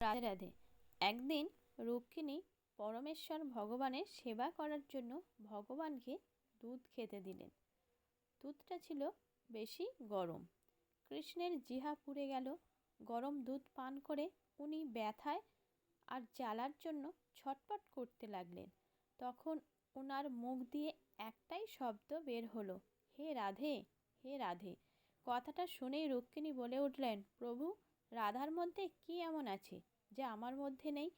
রাধে রাধে একদিন রুক্মিণী পরমেশ্বর ভগবানের সেবা করার জন্য ভগবানকে দুধ খেতে দিলেন। দুধটা ছিল বেশি গরম। কৃষ্ণের জিহা পুড়ে গেল। গরম দুধ পান করে উনি ব্যথায় আর জ্বালার জন্য ছটপট করতে লাগলেন। তখন ওনার মুখ দিয়ে একটাই শব্দ বের হলো, হে রাধে হে রাধে। কথাটা শুনেই রুক্মিণী বলে উঠলেন, প্রভু, রাধার মধ্যে কি এমন আছে? যা আমার মধ্যে নেই,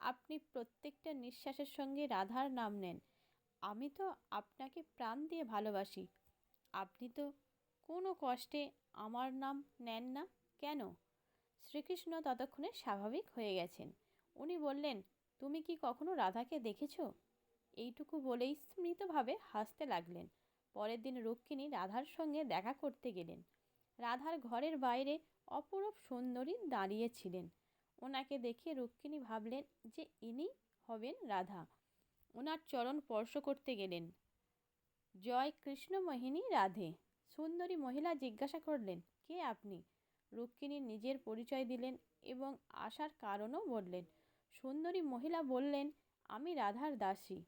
আপনি প্রত্যেকটা নিঃশ্বাসের সঙ্গে রাধার নাম নেন। আমি তো আপনাকে প্রাণ দিয়ে ভালোবাসি। আপনি তো কোনো কষ্টে আমার নাম নেন না কেন? শ্রীকৃষ্ণ ততক্ষণে স্বাভাবিক হয়ে গেছেন। উনি বললেন, তুমি কি কখনো রাধাকে দেখেছ? এইটুকু বলেই স্মৃতভাবে হাসতে লাগলেন। পরের দিন রুক্মিণী রাধার সঙ্গে দেখা করতে গেলেন। রাধার ঘরের বাইরে অপরূপ সুন্দরী দাঁড়িয়েছিলেন ওনাকে দেখে রুক্মিণী ভাবলেন যে ইনি হবেন রাধা। ওনার চরণ স্পর্শ করতে গেলেন। জয় কৃষ্ণমোহিনী রাধে। সুন্দরী মহিলা জিজ্ঞাসা করলেন, কে আপনি? রুক্মিণী নিজের পরিচয় দিলেন এবং আসার কারণও বললেন, সুন্দরী মহিলা বললেন, আমি রাধার দাসী।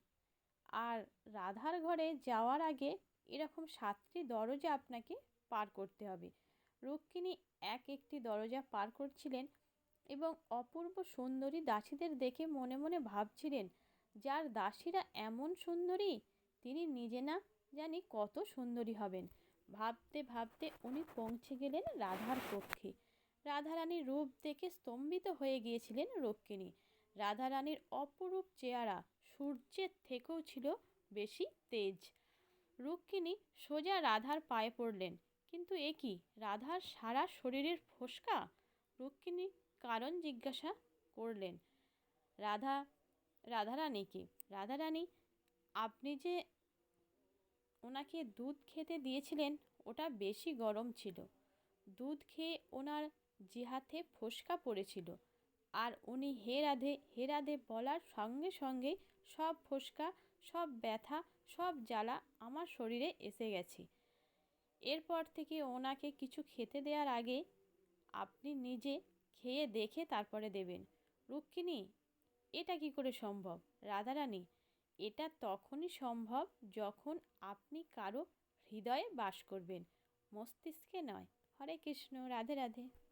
আর রাধার ঘরে যাওয়ার আগে এরকম সাতটি দরজা আপনাকে পার করতে হবে। রুক্মিণী এক একটি দরজা পার করছিলেন এবং অপূর্ব সুন্দরী দাসীদের দেখে মনে মনে ভাবছিলেন, যার দাসীরা এমন সুন্দরী, তিনি নিজে না জানি কত সুন্দরী হবেন। ভাবতে ভাবতে উনি পৌঁছে গেলেন রাধার কক্ষে। রাধারানীর রূপ দেখে স্তম্ভিত হয়ে গিয়েছিলেন রক্ষিণী। রাধারানীর অপরূপ চেহারা সূর্যের থেকেও ছিল বেশি তেজ। রুক্মিণী সোজা রাধার পায়ে পড়লেন, কিন্তু এ কি? রাধার সারা শরীরের ফোসকা? রুক্মিণী কারণ জিজ্ঞাসা করলেন, রাধা, রাধারানীকে, রাধারানী, আপনি যে ওনাকে দুধ খেতে দিয়েছিলেন, ওটা বেশি গরম ছিল। দুধ খেয়ে ওনার জিহাতে ফোসকা পড়েছিল, আর উনি হে রাধে হে রাধে বলার সঙ্গে সঙ্গে সব ফোসকা, সব ব্যথা, সব জ্বালা আমার শরীরে এসে গেছে। এরপর থেকে ওনাকে কিছু খেতে দেওয়ার আগে আপনি নিজে খেয়ে দেখে তারপরে দেবেন। রুক্মিণী, এটা কি করে সম্ভব? রাধারানী, এটা তখনই সম্ভব যখন আপনি কারও হৃদয়ে বাস করবেন। মস্তিষ্কে নয়। হরে কৃষ্ণ, রাধে রাধে।